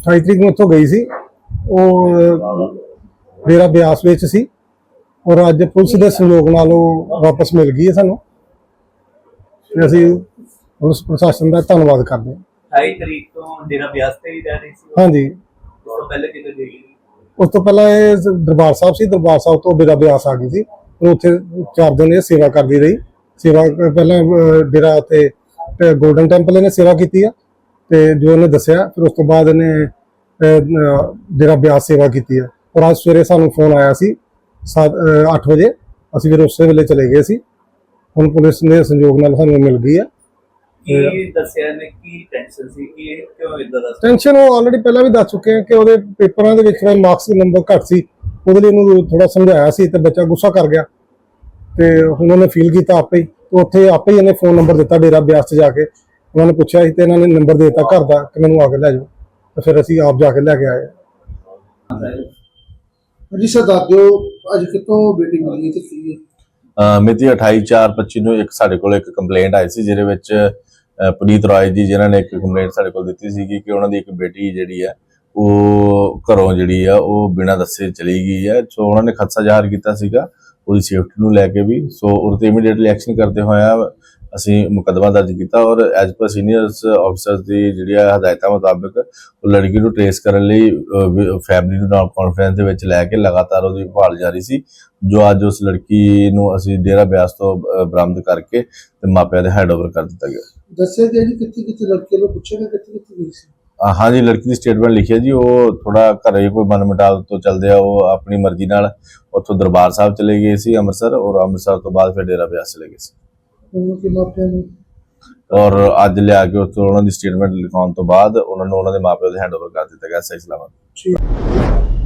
28 ਤਰੀਕ ਨੂੰ ਉੱਥੋਂ ਗਈ ਸੀ। ਉਹ ਡੇਰਾ ਬਿਆਸ ਵਿੱਚ ਸੀ। ਔਰ ਅੱਜ ਪੁਲਿਸ ਦੇ ਸਹਿਯੋਗ ਨਾਲ ਉਹ ਵਾਪਸ ਮਿਲ ਗਈ ਹੈ ਸਾਨੂੰ। ਤੇ ਅਸੀਂ ਪੁਲਿਸ ਪ੍ਰਸ਼ਾਸਨ ਦਾ ਧੰਨਵਾਦ ਕਰਦੇ ਹਾਂ। 28 ਤਰੀਕ ਤੋਂ ਡੇਰਾ ਬਿਆਸ ਤੇ ਹੀ ਰਹਿ ਰਹੀ ਸੀ ਹਾਂਜੀ। ਉਸ ਤੋਂ ਪਹਿਲੇ ਕਿਤੇ ਗਈ। ਉਸ ਤੋਂ ਪਹਿਲਾਂ ਇਹ ਦਰਬਾਰ ਸਾਹਿਬ ਸੀ। ਦਰਬਾਰ ਸਾਹਿਬ ਤੋਂ ਡੇਰਾ ਬਿਆਸ ਆ ਗਈ ਸੀ। ਫਿਰ ਉੱਥੇ ਚਾਰ ਦਿਨ ਇਹ ਸੇਵਾ ਕਰਦੀ ਰਹੀ। ਸੇਵਾ ਪਹਿਲਾਂ ਡੇਰਾ ਤੇ ਗੋਲਡਨ ਟੈਂਪਲ ਇਹਨੇ ਸੇਵਾ ਕੀਤੀ ਆ। ਤੇ ਜੋ ਇਹਨੇ ਦੱਸਿਆ ਫਿਰ ਉਸ ਤੋਂ ਬਾਅਦ ਇਹਨੇ ਡੇਰਾ ਬਿਆਸ ਸੇਵਾ ਕੀਤੀ ਆ ਔਰ ਅੱਜ ਸਵੇਰੇ ਸਾਨੂੰ ਫੋਨ ਆਇਆ ਸੀ 8 ਵਜੇ। ਅਸੀਂ ਫਿਰ ਉਸੇ ਵੇਲੇ ਚਲੇ ਗਏ ਸੀ। ਹੁਣ ਪੁਲਿਸ ਨੇ ਸੰਯੋਗ ਨਾਲ ਸਾਨੂੰ ਮਿਲ ਗਈ ਆ ਕੀ ਦੱਸਿਆ ਇਹਨੇ? ਕੀ ਟੈਨਸ਼ਨ ਸੀ? ਕਿ ਇਹ ਕਿਉਂ ਇਦਾਂ ਦਾ ਟੈਨਸ਼ਨ ਉਹ ਆਲਰੇਡੀ ਪਹਿਲਾਂ ਵੀ ਦੱਸ ਚੁੱਕੇ ਆ ਕਿ ਉਹਦੇ ਪੇਪਰਾਂ ਦੇ ਵਿੱਚ ਮਾਰਕਸ ਦੇ ਨੰਬਰ ਘੱਟ ਸੀ। ਉਹਦੇ ਲਈ ਉਹਨੂੰ ਥੋੜਾ ਸਮਝਾਇਆ ਸੀ ਤੇ ਬੱਚਾ ਗੁੱਸਾ ਕਰ ਗਿਆ। ਤੇ ਹੁਣ ਉਹਨੇ ਫੀਲ ਕੀਤਾ ਆਪੇ ਹੀ। ਤੇ ਉੱਥੇ ਆਪੇ ਹੀ ਇਹਨੇ ਫੋਨ ਨੰਬਰ ਦਿੱਤਾ ਡੇਰਾ ਬਿਆਸ 'ਚ ਜਾ ਕੇ। ਉਹਨਾਂ ਨੇ ਪੁੱਛਿਆ ਸੀ ਤੇ ਇਹਨਾਂ ਨੇ ਨੰਬਰ ਦੇ ਦਿੱਤਾ ਘਰ ਦਾ ਕਿ ਮੈਨੂੰ ਆ ਕੇ ਲੈ ਜਾਓ। ਤੇ ਫਿਰ ਅਸੀਂ ਆਪ ਜਾ ਕੇ ਲੈ ਕੇ ਆਏ। ਜੀ ਸਰ ਦੱਸ ਦਿਓ ਅੱਜ ਕਿਤੋਂ ਬੇਟੀ ਮਿਲੀ ਹੈ ਤੇ ਕੀ ਹੈ? ਮਿਤੀ 28/4/25 ਨੂੰ ਇੱਕ ਸਾਡੇ ਕੋਲ ਇੱਕ ਕੰਪਲੇਂਟ ਆਈ ਸੀ ਜਿਹਦੇ ਵਿੱਚ ਪੁਨੀਤ ਰਾਏ ਜੀ ਜਿਨ੍ਹਾਂ ਨੇ ਇੱਕ ਕੰਪਲੇਂਟ ਸਾਡੇ ਕੋਲ ਦਿੱਤੀ ਸੀ ਕਿ ਉਹਨਾਂ ਦੀ ਇੱਕ ਬੇਟੀ ਜਿਹੜੀ ਹੈ ਉਹ ਘਰੋਂ ਜਿਹੜੀ ਆ ਉਹ ਬਿਨਾਂ ਦੱਸੇ ਚਲੀ ਗਈ ਹੈ। ਸੋ ਉਹਨਾਂ ਨੇ ਖਦਸ਼ਾ ਜ਼ਾਹਰ ਕੀਤਾ ਸੀਗਾ ਉਹਦੀ ਸੇਫਟੀ ਨੂੰ ਲੈ ਕੇ ਵੀ। ਸੋ ਉਹਦੇ ਤੇ ਇਮੀਡੀਏਟਲੀ ਐਕਸ਼ਨ ਕਰਦੇ ਹੋਇਆ ਅਸੀਂ ਮੁਕੱਦਮਾ ਦਰਜ ਕੀਤਾ ਔਰ ਐਜ਼ ਪਰ ਸੀਨੀਅਰਸ ਆਫੀਸਰਸ ਦੀ ਜਿਹੜੀ ਆ ਹਦਾਇਤਾਂ ਮੁਤਾਬਕ ਉਹ ਲੜਕੀ ਨੂੰ ਟ੍ਰੇਸ ਕਰਨ ਲਈ ਫੈਮਿਲੀ ਨੂੰ ਨਾਲ ਕਾਨਫਰੰਸ ਦੇ ਵਿੱਚ ਲੈ ਕੇ ਲਗਾਤਾਰ ਉਹਦੀ ਭਾਲ ਜਾਰੀ ਸੀ ਜੋ ਅੱਜ ਉਸ ਲੜਕੀ ਨੂੰ ਅਸੀਂ ਡੇਰਾ ਬਿਆਸ ਤੋਂ ਬਰਾਮਦ ਕਰਕੇ ਤੇ ਮਾਪਿਆਂ ਦੇ ਹੈਂਡਓਵਰ ਕਰ ਦਿੱਤਾ ਗਿਆ। ਦੱਸਿਆ ਗਿਆ ਜੀ ਕਿੱਥੇ ਕਿੱਥੇ ਲੜਕੇ ਨੂੰ ਪੁੱਛਿਆ ਗਿਆ ਕਿੱਥੇ ਕਿੱਥੇ ਗਈ ਸੀ? ਅਹ, ਹਾਂਜੀ ਲੜਕੀ ਦੀ ਸਟੇਟਮੈਂਟ ਲਿਖੀ ਹੈ ਜੀ ਉਹ ਥੋੜਾ ਘਰੇ ਕੋਈ ਮਨਮਟਾਵ ਤੋਂ ਚੱਲਦੇ ਆ ਉਹ ਆਪਣੀ ਮਰਜ਼ੀ ਨਾਲ ਉੱਥੋਂ ਦਰਬਾਰ ਸਾਹਿਬ ਚਲੇ ਗਏ ਸੀ ਅੰਮ੍ਰਿਤਸਰ ਔਰ ਅੰਮ੍ਰਿਤਸਰ ਤੋਂ ਬਾਅਦ ਫਿਰ ਡੇਰਾ ਬਿਆਸ ਚਲੇ ਗਏ ਸੀ। ਉਹਨਾਂ ਕੇ ਮਾਪਿਆਂ ਨੂੰ? ਔਰ ਅੱਜ ਲਿਆ ਕੇ ਉੱਥੋਂ ਉਹਨਾਂ ਦੀ ਸਟੇਟਮੈਂਟ ਲਿਖਾਉਣ ਤੋਂ ਬਾਅਦ ਉਹਨਾਂ ਨੂੰ ਉਹਨਾਂ ਦੇ ਮਾਪਿਆਂ ਦੇ ਹੈਂਡਓਵਰ ਕਰ ਦਿੱਤਾ ਗਿਆ ਸਹੀ ਸਲਾਮਤ। ਠੀਕ।